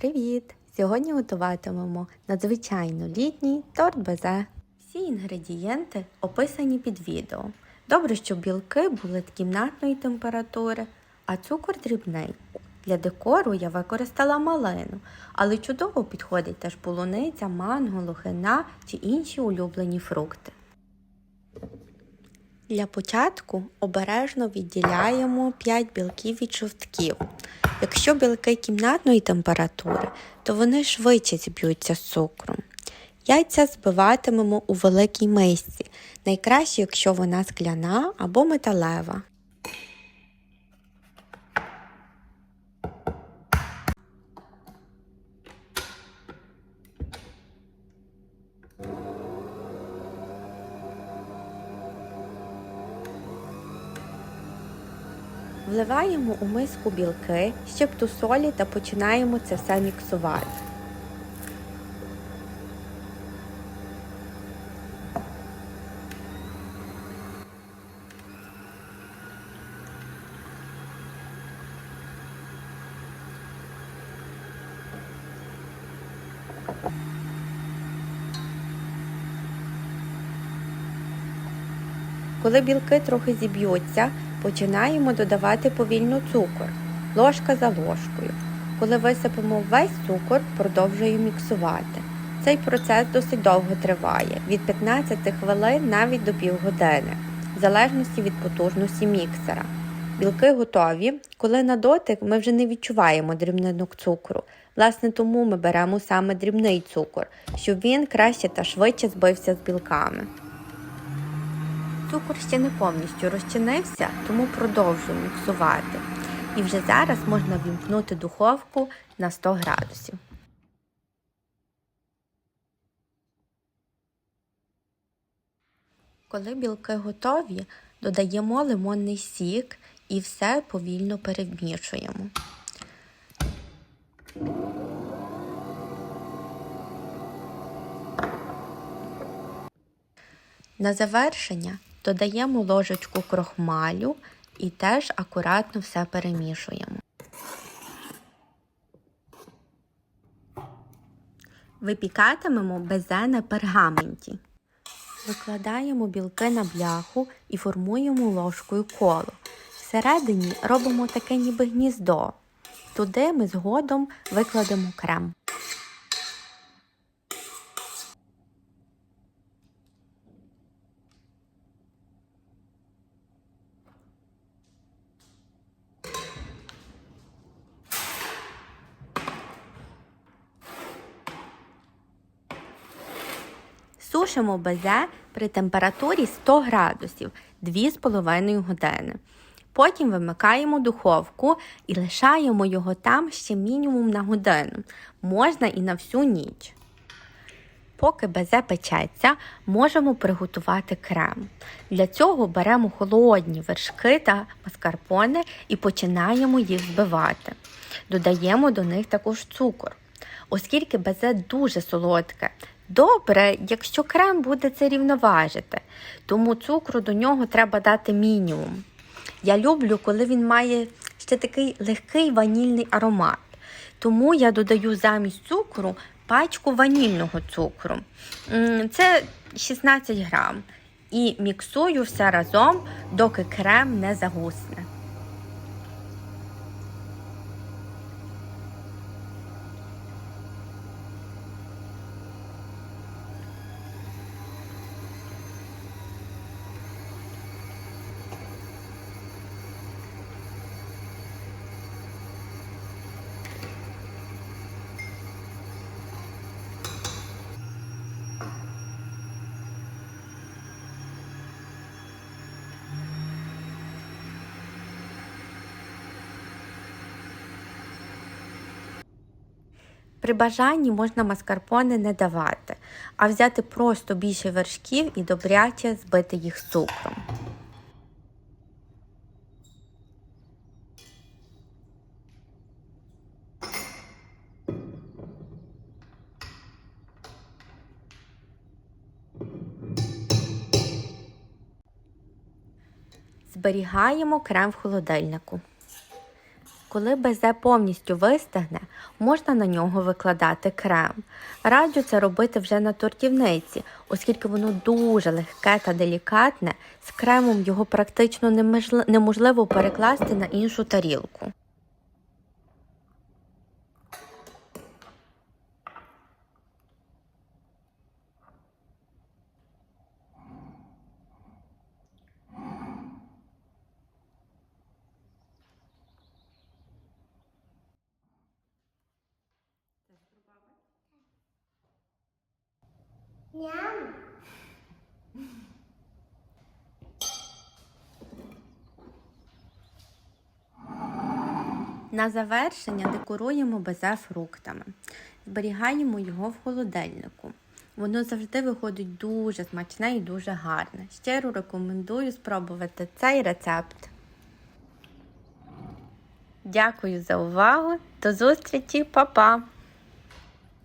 Привіт! Сьогодні готуватимемо надзвичайно літній торт безе. Всі інгредієнти описані під відео. Добре, щоб білки були кімнатної температури, а цукор дрібний. Для декору я використала малину, але чудово підходить теж полуниця, манго, лохина чи інші улюблені фрукти. Для початку обережно відділяємо 5 білків від жовтків. Якщо білки кімнатної температури, то вони швидше зіб'ються з цукром. Яйця збиватимемо у великій мисці, найкраще, якщо вона скляна або металева. Вливаємо у миску білки, щепту солі та починаємо це все міксувати. Коли білки трохи зіб'ються, починаємо додавати повільно цукор, ложка за ложкою. Коли висипемо весь цукор, продовжуємо міксувати. Цей процес досить довго триває від 15 хвилин навіть до півгодини, в залежності від потужності міксера. Білки готові, коли на дотик ми вже не відчуваємо дрібнинок цукру. Власне, тому ми беремо саме дрібний цукор, щоб він краще та швидше збився з білками. Цукор ще не повністю розчинився, тому продовжую міксувати. І вже зараз можна вімкнути духовку на 100 градусів. Коли білки готові, додаємо лимонний сік і все повільно перемішуємо. На завершення додаємо ложечку крохмалю і теж акуратно все перемішуємо. Випікатимемо безе на пергаменті. Викладаємо білки на бляху і формуємо ложкою коло. Всередині робимо таке ніби гніздо. Туди ми згодом викладемо крем. Сушимо безе при температурі 100 градусів 2,5 години. Потім вимикаємо духовку і лишаємо його там ще мінімум на годину, можна і на всю ніч. Поки безе печеться, можемо приготувати крем. Для цього беремо холодні вершки та маскарпоне і починаємо їх збивати. Додаємо до них також цукор. Оскільки безе дуже солодке, добре, якщо крем буде це рівноважити, тому цукру до нього треба дати мінімум. Я люблю, коли він має ще такий легкий ванільний аромат. Тому я додаю замість цукру пачку ванільного цукру. Це 16 грам. І міксую все разом, доки крем не загусне. При бажанні можна маскарпоне не давати, а взяти просто більше вершків і добряче збити їх цукром. Зберігаємо крем в холодильнику. Коли безе повністю вистигне, можна на нього викладати крем. Раджу це робити вже на тортівниці, оскільки воно дуже легке та делікатне, з кремом його практично неможливо перекласти на іншу тарілку. Ням. На завершення декоруємо безе фруктами. Зберігаємо його в холодильнику. Воно завжди виходить дуже смачне і дуже гарне. Щиро рекомендую спробувати цей рецепт. Дякую за увагу. До зустрічі, Па-па!